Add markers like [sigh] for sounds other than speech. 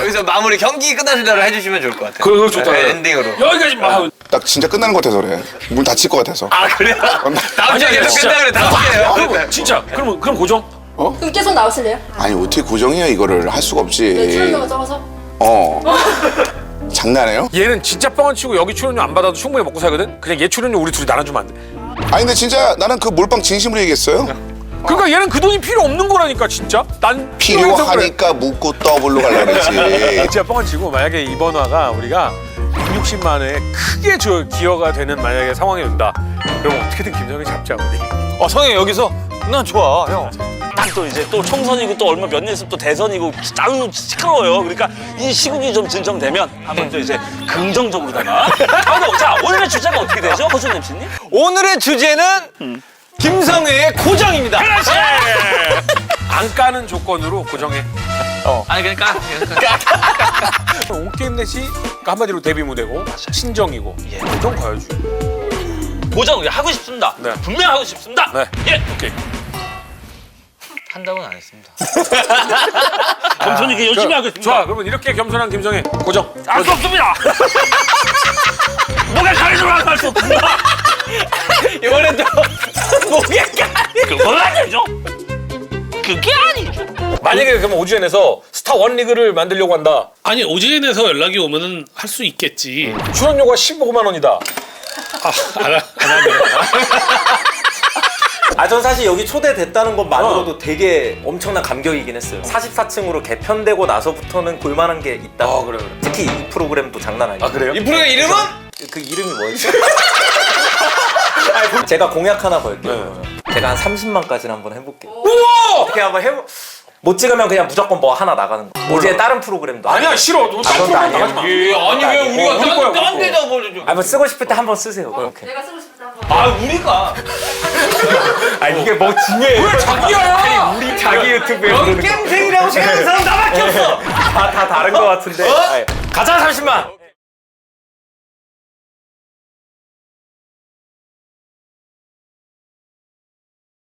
여기서 마무리 경기 끝나신 대로 해주시면 좋을 것 같아요. 그거 좋다. 네, 엔딩으로. 여기까지 막. 딱 진짜 끝나는 것 같아서 그래. 문 닫힐 것 같아서. 아 그래요? [laughs] 다음 주에 아니, 계속 진짜. 끝나 그래 다음 주에요. 그럼 진짜 그럼 그럼 고정. 그럼 계속 나오실래요? 아니 어떻게 고정이야 이거를 할 수가 없지. 네, 출연료가 적어서. 어. [laughs] 장난해요? 얘는 진짜 뻥안 치고 여기 출연료 안 받아도 충분히 먹고 살거든. 그냥 얘 출연료 우리 둘이 나눠주면 안 돼. 아니 근데 진짜 나는 그 몰빵 진심으로 얘기했어요. 그러니까 얘는 그 돈이 필요 없는 거라니까 진짜. 난 필요해서 그래. 필요하니까 묻고 더블로 가려 그랬지. [laughs] 진짜 뻥안 치고 만약에 이번 화가 우리가 160만 원에 크게 저 기여가 되는 만약에 상황이 온다. 그럼 어떻게든 김정희 잡자 우리. 어 성형 여기서 난 좋아 형. 딱 또 이제 또 총선이고 또 얼마 몇 년 있으면 또 대선이고 아유 시끄러워요. 그러니까 이 시국이 좀 진정되면 한번 또 이제 긍정적으로다가. [laughs] 아, 근데 자 오늘의 주제가 어떻게 되죠, 허준 MC님? 오늘의 주제는 김성애의 고정입니다. [laughs] 안 까는 조건으로 고정해. 아니 그러니까 [laughs] 온게임넷이 그러니까 한마디로 데뷔 무대고 친정이고 고정 가야지. 고정 하고 싶습니다. 네. 분명 하고 싶습니다. 네. 예. 오케이. 한다고는 안 했습니다. [laughs] 겸손히 이렇게 열심히 하겠습니다. 좋아. 그러면 이렇게 겸손한 김정혜 고정. 알수 없습니다. 뭐가 가리도록 할수 없습니다. 그게 아니죠. 만약에 그러면 오지엔에서 스타 원 리그를 만들려고 한다. 아니 오지엔에서 연락이 오면은 할 수 있겠지. 출연료가 15만 원이다. 안, 하- 안 하네. 아, 전 사실 여기 초대됐다는 것만으로도 되게 엄청난 감격이긴 했어요. 44층으로 개편되고 나서부터는 볼만한 게 있다. 아 그래 그래. 특히 이 프로그램도 장난 아니에요. 아 그래요? 이 프로그램 이름은 그 이름이 뭐였죠? [laughs] 아니, 제가 공약 하나 걸게요. 제가 한 30만까지는 한번 해볼게요. 어떻게 한번 해보... 못 찍으면 그냥 무조건 뭐 하나 나가는 거. 오지에 다른 프로그램도 아니야 싫어. 너 아, 딴 그건 프로그램 아니에요. 나가지 마. 예, 아니 왜 우리가 우리 거야, 우리 딴 거. 데다 보내줘? 아, 뭐 쓰고 싶을 때 한번 쓰세요. 그렇게. 내가 쓰고 싶다 한 번. 아 우리가 [laughs] 아, 이게 뭐 중요해요. 왜 자기야? 우리 자기 유튜브에 부르는 거. 겜생이라고 생각하는 사람 나밖에 없어. [laughs] 다, 다 다른 거 같은데. 아니, 가자, 30만!